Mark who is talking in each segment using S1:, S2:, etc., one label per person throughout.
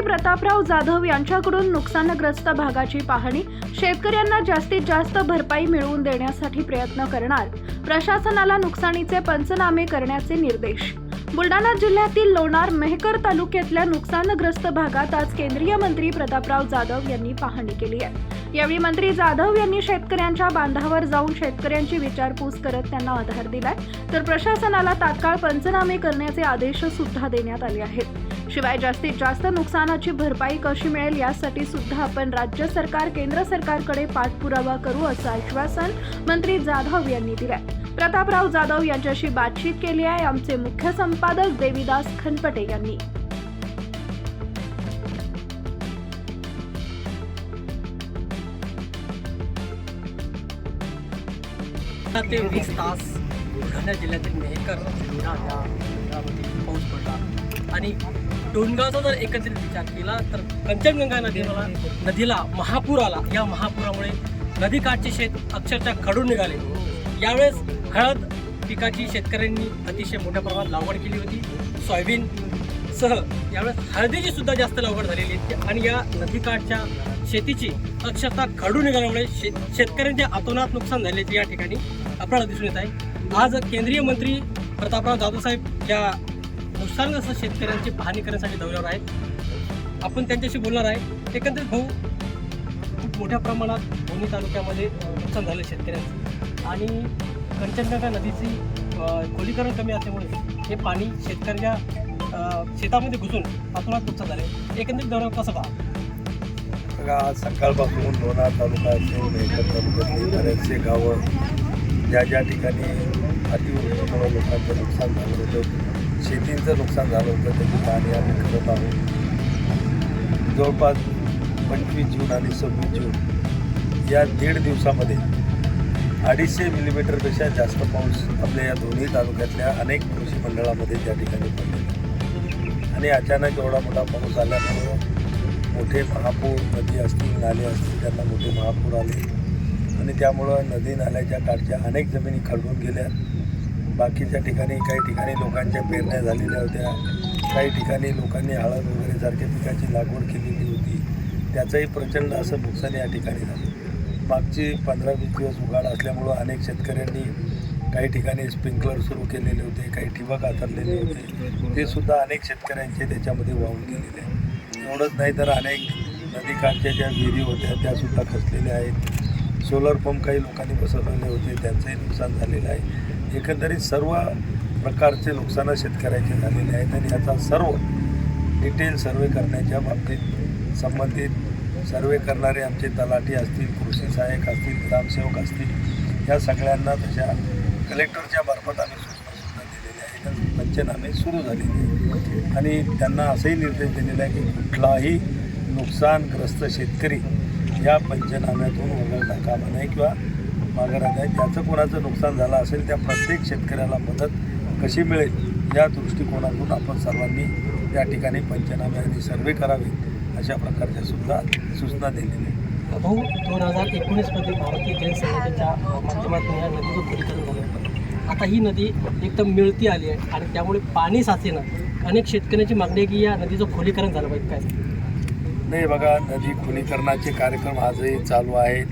S1: प्रतापराव जाधव यांच्याकडून नुकसानग्रस्त भागाची पाहणी शेतकऱ्यांना जास्तीत जास्त भरपाई मिळवून देण्यासाठी प्रयत्न करणार. प्रशासनाला नुकसानीचे पंचनामे करण्याचे निर्देश. बुलढाणा जिल्ह्यातील लोणार मेहकर तालुक्यातल्या नुकसानग्रस्त भागात आज केंद्रीय मंत्री प्रतापराव जाधव यांनी पाहणी केली आहे. यावेळी मंत्री जाधव यांनी शेतकऱ्यांच्या बांधावर जाऊन शेतकऱ्यांची विचारपूस करत त्यांना आधार दिलाय. तर प्रशासनाला तात्काळ पंचनामे करण्याचे आदेश सुद्धा देण्यात आले आहेत. शिवाय जास्तीत जास्त नुकसानाची भरपाई कशी मिळेल यासाठी सुद्धा आपण राज्य सरकार केंद्र सरकारकडे पाठपुरावा करू असं आश्वासन मंत्री जाधव यांनी दिलंय. प्रतापराव जाधव यांच्याशी बातचीत केली आहे. आमचे मुख्य संपादक देवीदास खनपटे यांनी.
S2: ते वीस तास बुलढाणा जिल्ह्यातील मेहकर जिल्हा पाऊस पडला. आणि डोणगावचा जर एकत्रित विचार केला तर कंचनगंगा नदीला नदीला महापूर आला या महापुरामुळे नदीकाठचे शेत अक्षरशः खडून निघाले. यावेळेस हळद पिकाची शेतकऱ्यांनी अतिशय मोठ्या प्रमाणात लागवड केली होती. सोयाबीन सह यावेळेस हळदीची सुद्धा जास्त लागवड झालेली आहे. आणि या नदीकाठच्या शेतीची अक्षरशः खडू निघाल्यामुळे शेत शेतकऱ्यांचे अतोनात नुकसान झाल्याचे या ठिकाणी आपल्याला दिसून येत आहे. आज केंद्रीय मंत्री प्रतापराव जाधव साहेब या नुकसानग्रस्त शेतकऱ्यांची पाहणी करण्यासाठी दौऱ्यावर आहेत. आपण त्यांच्याशी बोलणार आहे. एकंदरीत भाऊ खूप मोठ्या प्रमाणात दोन्ही तालुक्यामध्ये नुकसान झालं शेतकऱ्यांचं. आणि कंचनगंगा नदीची खोलीकरण कमी असल्यामुळे हे पाणी शेतकऱ्या शेतामध्ये घुसून अतोनात नुकसान झाले एकंदरीत दौऱ्यावर कसं पहा
S3: बघा आज सकाळपासून लोणार तालुका असेल मेहकर तालुक्यातली बरेचसे गावं ज्या ज्या ठिकाणी अतिवृष्टीमुळे लोकांचं नुकसान झालं होतं शेतींचं नुकसान झालं होतं त्याची पाणी आम्ही करत आहोत. जवळपास पंचवीस जून आणि सव्वीस जून या दीड दिवसामध्ये अडीचशे मिलीमीटरपेक्षा जास्त पाऊस आपल्या या दोन्ही तालुक्यातल्या अनेक कृषी मंडळामध्ये त्या ठिकाणी पडले आणि अचानक एवढा मोठा पाऊस आल्यामुळं मोठे महापूर नदी असतील नाले असतील त्यांना मोठे महापूर आले. आणि त्यामुळं नदी नाल्याच्या काठच्या अनेक जमिनी खडून गेल्या. बाकीच्या ठिकाणी काही ठिकाणी लोकांच्या पेरण्या झालेल्या होत्या. काही ठिकाणी लोकांनी हळद वगैरे सारख्या पिकाची लागवड केलेली होती. त्याचंही प्रचंड असं नुकसान या ठिकाणी झालं. मागची पंधरा वीस दिवस उघाड असल्यामुळं अनेक शेतकऱ्यांनी काही ठिकाणी स्प्रिंकलर सुरू केलेले होते काही ठिबक आथरलेले होते. ते सुद्धा अनेक शेतकऱ्यांचे त्याच्यामध्ये वाहून गेलेले आहे एवढंच नाही तर अनेक नदीकाठच्या ज्या विहिरी होत्या त्यासुद्धा खचलेल्या आहेत. सोलर पंप काही लोकांनी बसवलेले होते त्यांचंही नुकसान झालेलं आहे. एकंदरीत सर्व प्रकारचे नुकसानं शेतकऱ्याचे झालेले आहेत आणि याचा सर्व डिटेल सर्वे करण्याच्या बाबतीत संबंधित सर्वे करणारे आमचे तलाठी असतील कृषी सहाय्यक असतील ग्रामसेवक असतील या सगळ्यांना तशा कलेक्टरच्या मार्फत आम्ही सूचनासुद्धा दिलेल्या आहेत. पंचनामे सुरू झालेले आहेत आणि त्यांना असंही निर्देश दिलेला आहे की कुठलाही नुकसानग्रस्त शेतकरी या पंचनाम्यातून वगळता कामा नये किंवा मागं राहत आहे. ज्याचं कोणाचं नुकसान झालं असेल त्या प्रत्येक शेतकऱ्याला मदत कशी मिळेल या दृष्टिकोनातून आपण सर्वांनी या ठिकाणी पंचनामे आणि सर्वे करावे अशा प्रकारच्या सुद्धा सूचना दिलेल्या आहेत.
S2: भाऊ दोन हजार एकोणीसमध्ये भारतीय जैन संघटनेच्या माध्यमातून या नदीचं खोलीकरण झालं होतं. आता ही नदी एकदम मिळती आली आहे आणि त्यामुळे पाणी साचेनं. अनेक शेतकऱ्यांची मागणी आहे की या नदीचं खोलीकरण झालं पाहिजे. काय?
S3: नाही बघा नदी खोलीकरणाचे कार्यक्रम आजही चालू आहेत.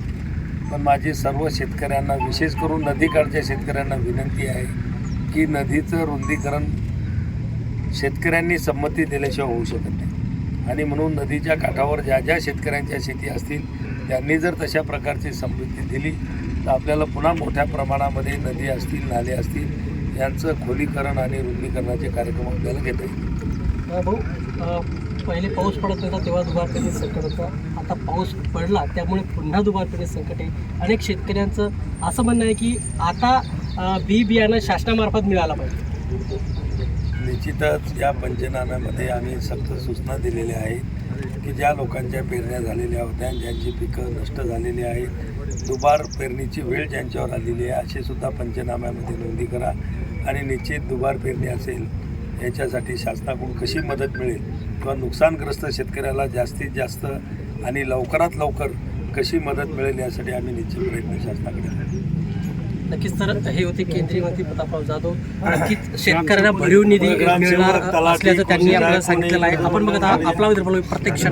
S3: पण माझी सर्व शेतकऱ्यांना विशेष करून नदीकाठच्या शेतकऱ्यांना विनंती आहे की नदीचं रुंदीकरण शेतकऱ्यांनी संमती दिल्याशिवाय होऊ शकत नाही. आणि म्हणून नदीच्या काठावर ज्या ज्या शेतकऱ्यांच्या शेती असतील त्यांनी जर तशा प्रकारची संमती दिली तर आपल्याला पुन्हा मोठ्या प्रमाणामध्ये नदी असतील नाले असतील यांचं खोलीकरण आणि रुंदीकरणाचे कार्यक्रम आपल्याला घेता येतील.
S2: भाऊ पहिले पाऊस पडत होता तेव्हा दुबारपेणी संकट होतं. आता पाऊस पडला त्यामुळे पुन्हा दुबारपेणी संकट आहे. अनेक शेतकऱ्यांचं असं म्हणणं आहे की आता बी बियाणं शासनामार्फत मिळालं पाहिजे.
S3: निश्चितच या पंचनाम्यामध्ये आम्ही सक्त सूचना दिलेल्या आहेत की ज्या लोकांच्या पेरण्या झालेल्या होत्या ज्यांची पिकं नष्ट झालेली आहेत दुबार पेरणीची वेळ ज्यांच्यावर आलेली आहे असे सुद्धा पंचनाम्यामध्ये नोंदी करा. आणि निश्चित दुबार पेरणी असेल याच्यासाठी शासनाकडून कशी मदत मिळेल किंवा नुकसानग्रस्त शेतकऱ्याला जास्तीत जास्त आणि लवकरात लवकर कशी मदत मिळेल यासाठी आम्ही निश्चित प्रयत्न शासनाकडे
S2: नक्कीच तर हे होते केंद्रीय मंत्री प्रतापराव जाधव. नक्कीच शेतकऱ्यांना भरीव निधी मिळणार असल्याचं त्यांनी आपल्याला सांगितलेलं आहे. आपण बघत आहात आपला विदर्भ प्रत्यक्ष